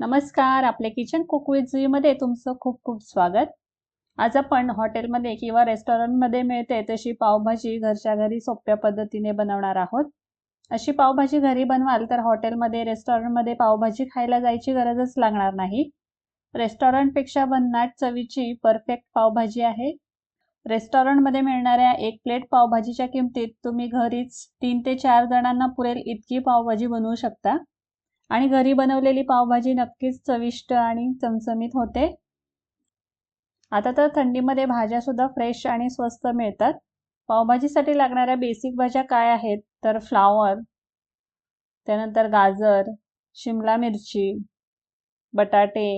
नमस्कार आपल्या kitchen cook विथमध्ये तुमचं खूप खूप स्वागत. आज आपण हॉटेलमध्ये किंवा रेस्टॉरंटमध्ये मिळते तशी पावभाजी घरच्या घरी सोप्या पद्धतीने बनवणार आहोत. अशी पावभाजी घरी बनवाल तर हॉटेलमध्ये रेस्टॉरंटमध्ये पावभाजी खायला जायची गरजच लागणार नाही. रेस्टॉरंटपेक्षा बननाट चवीची परफेक्ट पावभाजी आहे. रेस्टॉरंटमध्ये मिळणाऱ्या एक प्लेट पावभाजीच्या किमतीत तुम्ही घरीच तीन ते चार जणांना पुरेल इतकी पावभाजी बनवू शकता. आणि घरी बनवलेली पावभाजी नक्कीच चविष्ट आणि चमचमीत होते. आता तर थंडीमध्ये भाज्या सुद्धा फ्रेश आणि स्वस्त मिळतात. पावभाजीसाठी लागणाऱ्या बेसिक भाज्या काय आहेत? तर फ्लावर त्यानंतर गाजर शिमला मिरची बटाटे.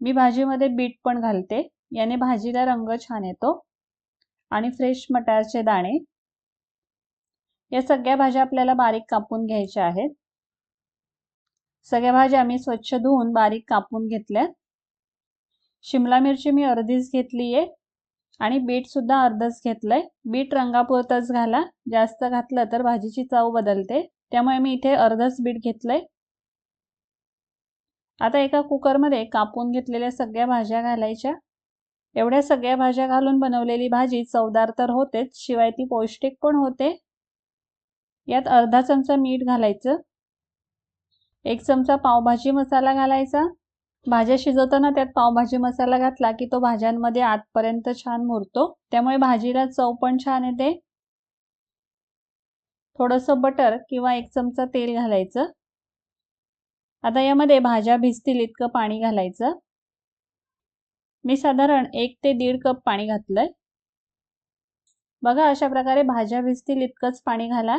मी भाजीमध्ये बीट पण घालते. याने भाजीला रंग छान येतो. आणि फ्रेश मटारचे दाणे. या सगळ्या भाज्या आपल्याला बारीक कापून घ्यायच्या आहेत. सगळ्या भाज्या मी स्वच्छ धुवून बारीक कापून घेतल्यात. शिमला मिरची मी अर्धीच घेतली आहे आणि बीट सुद्धा अर्धच घेतलंय. बीट रंगापुरतच घाला. जास्त घातलं तर भाजीची चव बदलते. त्यामुळे मी इथे अर्धच बीट घेतलंय. आता एका कुकरमध्ये कापून घेतलेल्या सगळ्या भाज्या घालायच्या. एवढ्या सगळ्या भाज्या घालून बनवलेली भाजी चवदार तर होतेच शिवाय ती पौष्टिक पण होते. यात अर्धा चमचा मीठ घालायचं. एक चमचा पावभाजी मसाला घालायचा. भाज्या शिजवताना त्यात पावभाजी मसाला घातला की तो भाज्यांमध्ये आतपर्यंत छान मुरतो. त्यामुळे भाजीला चव पण छान येते. थोडंसं बटर किंवा एक चमचा तेल घालायचं. आता यामध्ये भाज्या भिजतील इतकं पाणी घालायचं. मी साधारण एक ते दीड कप पाणी घातलंय. बघा अशा प्रकारे भाज्या भिजतील इतकंच पाणी घाला.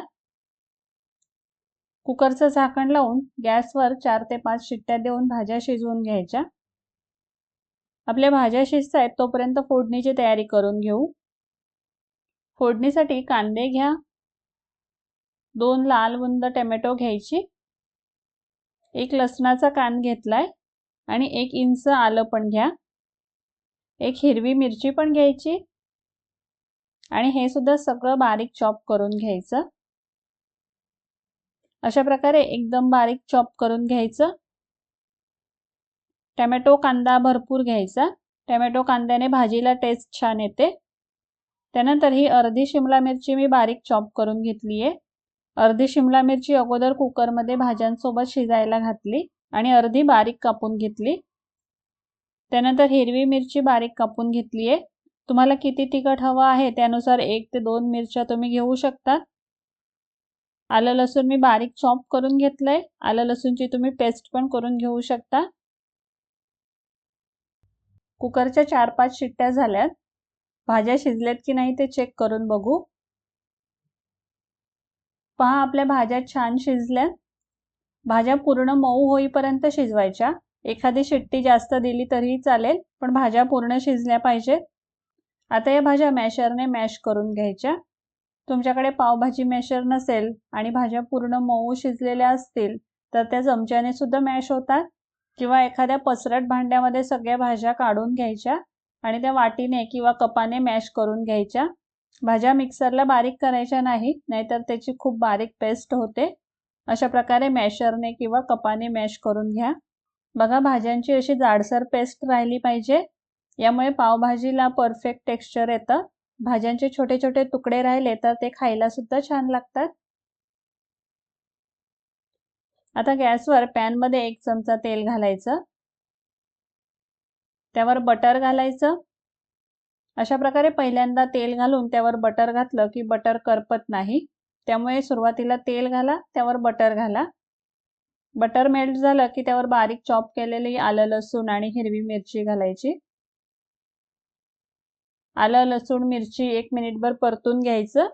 कुकरचं झाकण लावून गॅसवर चार ते पाच शिट्ट्या देऊन भाज्या शिजवून घ्यायच्या. आपल्या भाज्या शिजत आहेत तोपर्यंत फोडणीची तयारी करून घेऊ. फोडणीसाठी कांदे घ्या. दोन लाल बुंद टमॅटो घ्यायची. एक लसणाचा कान घेतलाय आणि एक इंच आलं पण घ्या. एक हिरवी मिरची पण घ्यायची. आणि हे सुद्धा सगळं बारीक चॉप करून घ्यायचं. अशा प्रकारे एकदम बारीक चॉप करून घ्यायचं. टमॅटो कांदा भरपूर घ्यायचा. टमॅटो कांद्याने भाजीला टेस्ट छान येते. त्यानंतर ही अर्धी शिमला मिरची मी बारीक चॉप करून घेतली आहे. अर्धी शिमला मिरची अगोदर कुकरमध्ये भाज्यांसोबत शिजायला घातली आणि अर्धी बारीक कापून घेतली. त्यानंतर हिरवी मिरची बारीक कापून घेतली आहे. तुम्हाला किती तिखट हवं आहे त्यानुसार एक ते दोन मिरच्या तुम्ही घेऊ शकता. आलं लसूण मी बारीक चॉप करून घेतलंय. आलं लसूणची तुम्ही पेस्ट पण करून घेऊ शकता. कुकरच्या चार पाच शिट्ट्या झाल्यात. भाज्या शिजल्यात की नाही ते चेक करून बघू. पहा आपल्या भाज्या छान शिजल्या भाज्या पूर्ण मऊ होईपर्यंत शिजवायच्या. एखादी शिट्टी जास्त दिली तरीही चालेल पण भाज्या पूर्ण शिजल्या पाहिजेत. आता या भाज्या मॅशरने मॅश करून घ्यायच्या. तुमच्याकडे पावभाजी मॅशर नसेल आणि भाज्या पूर्ण मऊ शिजलेल्या असतील तर त्या चमच्याने सुद्धा मॅश होतात? किंवा एखाद्या पसरट भांड्यामध्ये सगळ्या भाज्या काढून घ्यायच्या आणि त्या वाटीने किंवा कपाने मॅश करून घ्यायच्या? भाज्या मिक्सरला बारीक करायच्या नाही नाहीतर त्याची खूप बारीक पेस्ट होते. अशा प्रकारे मॅशरने किंवा कपाने मॅश करून घ्या. बघा भाज्यांची अशी जाडसर पेस्ट राहिली पाहिजे. यामुळे पावभाजीला परफेक्ट टेक्स्चर येतं. भाज्यांचे छोटे छोटे तुकडे राहिले तर ते खायला सुद्धा छान लागतात. आता गॅसवर पॅनमध्ये एक चमचा तेल घालायचं. त्यावर बटर घालायचं. अशा प्रकारे पहिल्यांदा तेल घालून त्यावर बटर घातलं की बटर करपत नाही. त्यामुळे सुरुवातीला तेल घाला त्यावर बटर घाला. बटर मेल्ट झालं की त्यावर बारीक चॉप केलेली आलं लसूण आणि हिरवी मिरची घालायची. आलं लसूण मिरची एक मिनिटभर परतून घ्यायचं.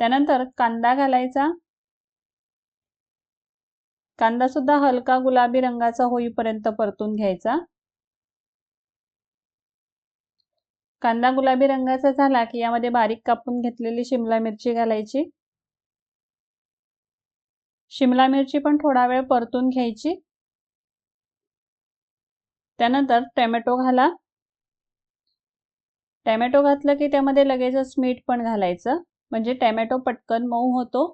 त्यानंतर कांदा घालायचा. कांदा सुद्धा हलका गुलाबी रंगाचा होईपर्यंत परतून घ्यायचा. कांदा गुलाबी रंगाचा झाला की यामध्ये बारीक कापून घेतलेली शिमला मिरची घालायची. शिमला मिरची पण थोडा वेळ परतून घ्यायची. त्यानंतर टोमॅटो घाला. टॅमॅटो घातलं की त्यामध्ये लगेचच मीठ पण घालायचं. म्हणजे टॅमॅटो पटकन मऊ होतो.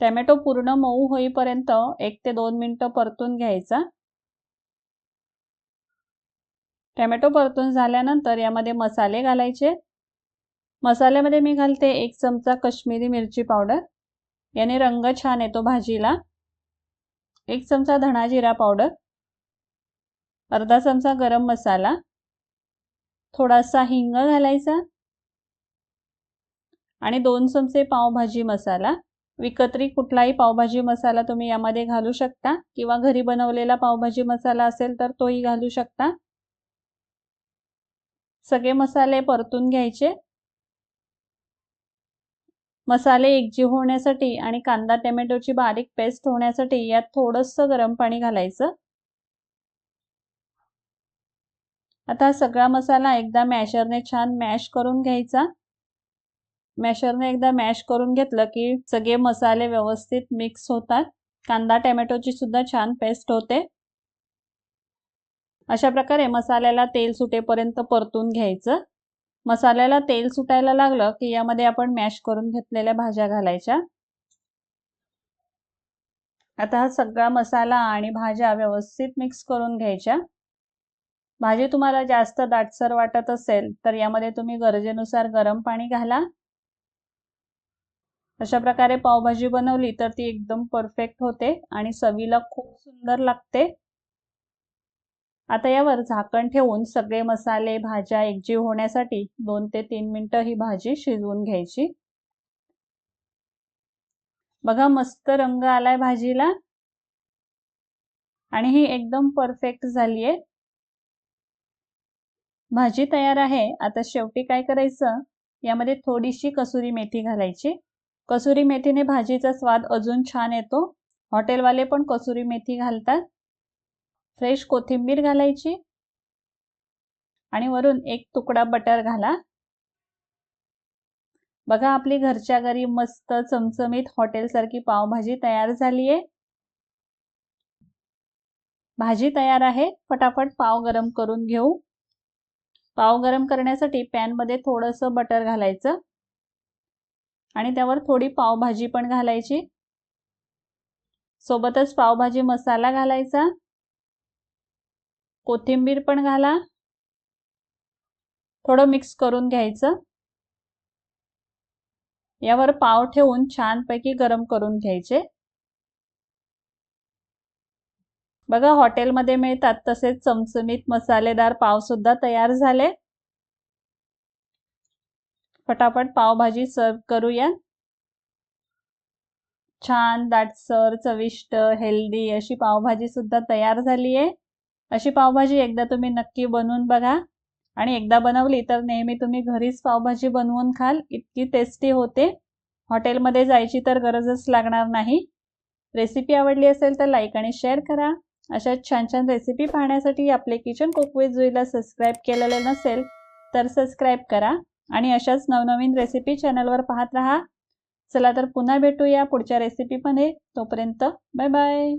टॅमॅटो पूर्ण मऊ होईपर्यंत एक ते दोन मिनटं परतून घ्यायचा. टॅमॅटो परतून झाल्यानंतर यामध्ये मसाले घालायचे. मसाल्यामध्ये मी घालते एक चमचा कश्मीरी मिरची पावडर. याने रंग छान येतो भाजीला. एक चमचा धणा जिरा पावडर. अर्धा चमचा गरम मसाला. थोडासा हिंग घालायचा. आणि दोन चमचे पावभाजी मसाला. विकत्री कुठलाही पावभाजी मसाला तुम्ही यामध्ये घालू शकता. किंवा घरी बनवलेला पावभाजी मसाला असेल तर तोही घालू शकता. सगळे मसाले परतून घ्यायचे. मसाले एकजीव होण्यासाठी आणि कांदा टोमॅटोची बारीक पेस्ट होण्यासाठी यात थोडंसं गरम पाणी घालायचं. आता सगळा मसाला एकदा मॅशरने छान मॅश करून घ्यायचा. मॅशरने एकदा मॅश करून घेतलं की सगळे मसाले व्यवस्थित मिक्स होतात. कांदा टॅमॅटोची सुद्धा छान पेस्ट होते. अशा प्रकारे मसाल्याला तेल सुटेपर्यंत परतून घ्यायचं. मसाल्याला तेल सुटायला लागलं की यामध्ये आपण मॅश करून घेतलेल्या भाज्या घालायच्या. आता हा सगळा मसाला आणि भाज्या व्यवस्थित मिक्स करून घ्यायच्या. भाजी तुम्हाला जास्त दाटसर वाटत असेल तर यामध्ये तुम्ही गरजेनुसार गरम पाणी घाला. अशा प्रकारे पावभाजी बनवली तर ती एकदम परफेक्ट होते आणि चवीला खूप सुंदर लागते. आता यावर झाकण ठेवून सगळे मसाले भाज्या एकजीव होण्यासाठी दोन ते तीन मिनिटं ही भाजी शिजवून घ्यायची. बघा मस्त रंग आलाय भाजीला. आणि ही एकदम परफेक्ट झालीये. भाजी तयार आहे. आता शेवटी काय करायचं? यामध्ये थोडीशी कसुरी मेथी घालायची. कसुरी मेथीने भाजीचा स्वाद अजून छान येतो. हॉटेलवाले पण कसुरी मेथी घालतात. फ्रेश कोथिंबीर घालायची. आणि वरून एक तुकडा बटर घाला. बघा आपली घरच्या घरी मस्त चमचमीत हॉटेलसारखी पावभाजी तयार झाली आहे भाजी तयार आहे. फटाफट पाव गरम करून घेऊ. पाव गरम करण्यासाठी पॅनमध्ये थोडंसं बटर घालायचं. आणि त्यावर थोडी पावभाजी पण घालायची. सोबतच पावभाजी मसाला घालायचा. कोथिंबीर पण घाला. थोडं मिक्स करून घ्यायचं. यावर पाव ठेवून छानपैकी गरम करून घ्यायचे. बघा हॉटेलमध्ये मिळतात तसेच चमचमीत मसालेदार पाव सुद्धा तयार झाले. फटाफट पावभाजी सर्व करूया. छान दाटसर चविष्ट हेल्दी अशी पावभाजी सुद्धा तयार झाली आहे अशी पावभाजी एकदा तुम्ही नक्की बनवून बघा. आणि एकदा बनवली तर नेहमी तुम्ही घरीच पावभाजी बनवून खाल इतकी टेस्टी होते. हॉटेलमध्ये जायची तर गरजच लागणार नाही. रेसिपी आवडली असेल तर लाईक आणि शेअर करा. अशा छान छान रेसिपी पाहण्यासाठी आपले किचन कुक जुईला सबस्क्राईब केलेले नसेल तर सबस्क्राईब करा आणि अशाच नवनवीन रेसिपी चॅनलवर पाहत राहा. चला तर पुन्हा भेटूया पुढच्या रेसिपीमध्ये तोपर्यंत बाय बाय